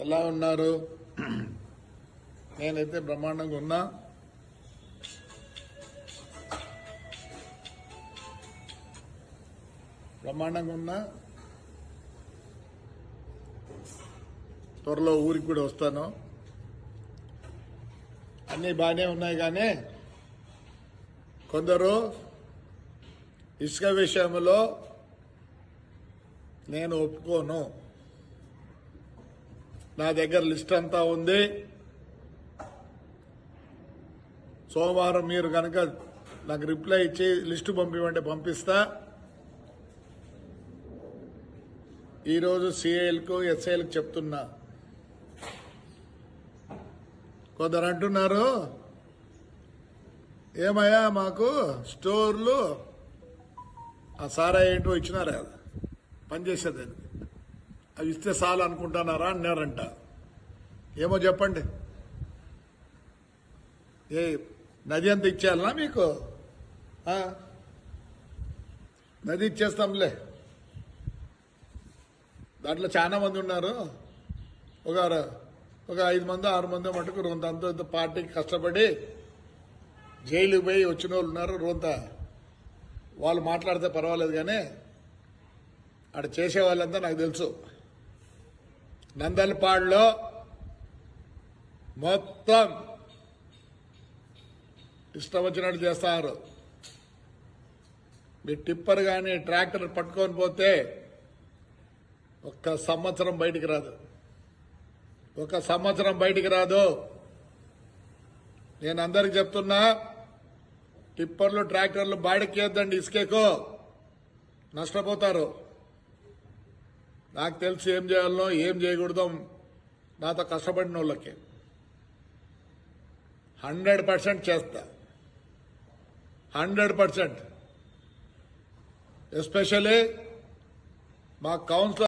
ఎలా ఉన్నారు? నేనైతే బ్రహ్మాండంగా ఉన్నా. బ్రహ్మాండంగా ఉన్నా. త్వరలో ఊరికి కూడా వస్తాను. అన్నీ బాగానే ఉన్నాయి కానీ కొందరు ఇసుక విషయంలో నేను ఒప్పుకోను. నా దగ్గర లిస్ట్ అంతా ఉంది. సోమవారం మీరు కనుక నాకు రిప్లై ఇచ్చి లిస్టు పంపిమంటే పంపిస్తా. ఈరోజు సిఐలకు ఎస్ఐలకు చెప్తున్నా. కొందరు అంటున్నారు ఏమయ్యా మాకు స్టోర్లు ఆ సారా ఏంటో ఇచ్చినారు? కదా పనిచేసేది అది. అవి ఇస్తే చాలు అనుకుంటున్నారా అన్నారంట. ఏమో చెప్పండి. ఏ నది అంత ఇచ్చేయాలనా మీకు? నది ఇచ్చేస్తాంలే. దాంట్లో చాలా మంది ఉన్నారు. ఒక ఒక ఐదు మంది ఆరు మంది మటుకు రొంత అంత ఇంత పార్టీకి కష్టపడి జైలుకి పోయి వచ్చిన వాళ్ళు ఉన్నారు రొంత. వాళ్ళు మాట్లాడితే పర్వాలేదు కానీ అక్కడ చేసే వాళ్ళంతా నాకు తెలుసు. నందల్పాడులో మొత్తం ఇష్టం వచ్చినట్టు చేస్తారు. మీ టిప్పర్ కానీ ట్రాక్టర్ పట్టుకొని పోతే ఒక్క సంవత్సరం బయటికి రాదు. ఒక సంవత్సరం బయటికి రాదు. నేను అందరికి చెప్తున్నా టిప్పర్లు ట్రాక్టర్లు బాడికి వేద్దండి ఇసుకేకో. నష్టపోతారు. నాకు తెలిసి ఏం చేయాలనో ఏం చేయకూడదో నాతో కష్టపడిన వాళ్ళకి హండ్రెడ్ పర్సెంట్ చేస్తా. Hundred percent. ఎస్పెషల్లీ మా కౌన్సిలర్